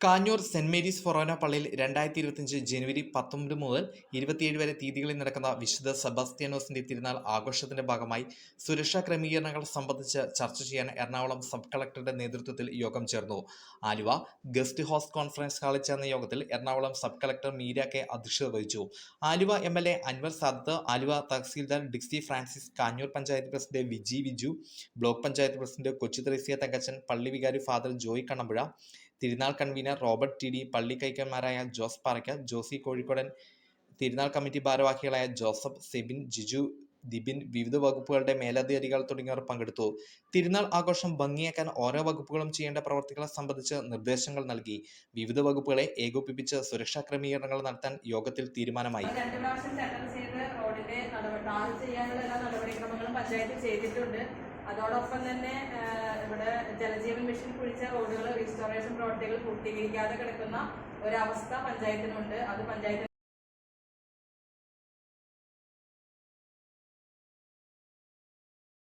Kanjoor saint Mary's ഫൊറോന പള്ളിയിൽ രണ്ടായിരത്തി ഇരുപത്തിയഞ്ച് ജനുവരി പത്തൊമ്പത് മുതൽ ഇരുപത്തിയേഴ് വരെ തീയതികളിൽ നടക്കുന്ന വിശുദ്ധ സെബാസ്ത്യാനോസിന്റെ തിരുനാൾ ആഘോഷത്തിന്റെ ഭാഗമായി സുരക്ഷാ ക്രമീകരണങ്ങൾ സംബന്ധിച്ച് ചർച്ച ചെയ്യാൻ എറണാകുളം സബ് കളക്ടറുടെ നേതൃത്വത്തിൽ യോഗം ചേർന്നു. ആലുവ ഗസ്റ്റ് ഹൗസ് കോൺഫറൻസ് ഹാളിൽ ചേർന്ന യോഗത്തിൽ Ernakulam sub collector Meera K അധ്യക്ഷത വഹിച്ചു. Aluva M L A Anvar Sadath Aluva tahsildar Dixy Francis Kanjoor panchayat president Viji Viju block panchayat president Kochu Thresia Thankachan പള്ളി വികാരി ഫാദർ ജോയ് കണ്ണമ്പുഴ തിരുനാൾ convener Robert T D പള്ളിക്കൈക്കന്മാരായ ജോസ് പാറയ്ക്ക ജോസി കോഴിക്കോടൻ തിരുനാൾ committee ഭാരവാഹികളായ Joseph Sebin Jiju Dibin വിവിധ വകുപ്പുകളുടെ മേലധികാരികൾ തുടങ്ങിയവർ പങ്കെടുത്തു. തിരുനാൾ ആഘോഷം ഭംഗിയാക്കാൻ ഓരോ വകുപ്പുകളും ചെയ്യേണ്ട പ്രവർത്തികളെ സംബന്ധിച്ച് നിർദ്ദേശങ്ങൾ നൽകി. വിവിധ വകുപ്പുകളെ ഏകോപിപ്പിച്ച് സുരക്ഷാ ക്രമീകരണങ്ങൾ നടത്താൻ യോഗത്തിൽ തീരുമാനമായി. അതോടൊപ്പം തന്നെ ജലജീവൻ മിഷൻ കുഴിച്ച റോഡുകൾ റീസ്റ്റോറേഷൻ പ്രവർത്തികൾ പൂർത്തീകരിക്കാതെ കിടക്കുന്ന ഒരവസ്ഥ പഞ്ചായത്തിനുണ്ട്. അത് പഞ്ചായത്ത്